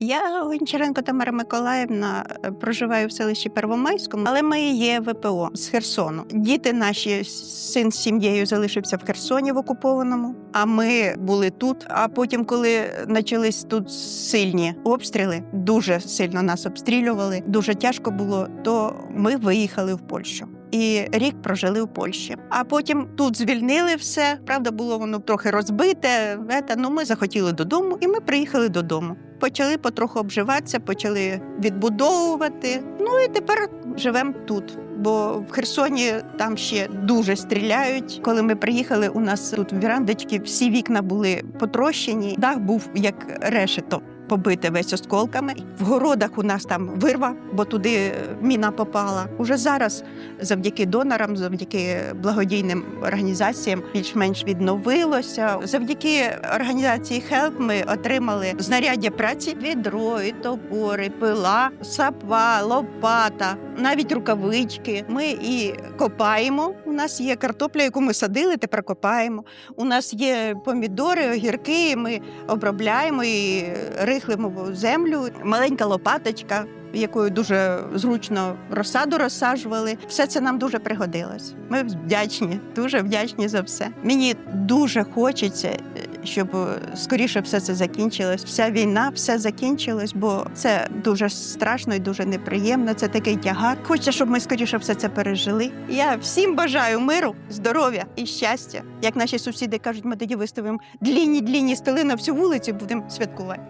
Я Гончаренко Тамара Миколаївна е, проживаю в селищі Первомайському, але ми є ВПО з Херсону. Діти наші син з сім'єю залишився в Херсоні в окупованому. А ми були тут. А потім, коли почались тут сильні обстріли, дуже сильно нас обстрілювали, дуже тяжко було. То ми виїхали в Польщу. І рік прожили в Польщі. А потім тут звільнили все. Правда, було воно трохи розбите. Ета, ну ми захотіли додому, і ми приїхали додому. Почали потроху обживатися, почали відбудовувати. Ну і тепер живемо тут. Бо в Херсоні там ще дуже стріляють. Коли ми приїхали, у нас тут вірандочки, всі вікна були потрощені. Дах був як решето. Побите весь осколками. В городах у нас там вирва, бо туди міна попала. Уже зараз, завдяки донорам, завдяки благодійним організаціям, більш-менш відновилося. Завдяки організації HELP ми отримали знаряддя праці: відро, і топори, пила, сапа, лопата, навіть рукавички. Ми і копаємо. Нас є картопля, яку ми садили, тепер копаємо. У нас є помідори, огірки. Ми обробляємо і рихлимо землю. Маленька лопаточка. Якою дуже зручно розсаду розсаджували, все це нам дуже пригодилось. Ми вдячні, дуже вдячні за все. Мені дуже хочеться, щоб скоріше все це закінчилось. Вся війна, все закінчилось, бо це дуже страшно і дуже неприємно. Це такий тягар. Хочеться, щоб ми скоріше все це пережили. Я всім бажаю миру, здоров'я і щастя. Як наші сусіди кажуть, ми тоді виставимо длінні длінні столи на всю вулицю, будемо святкувати.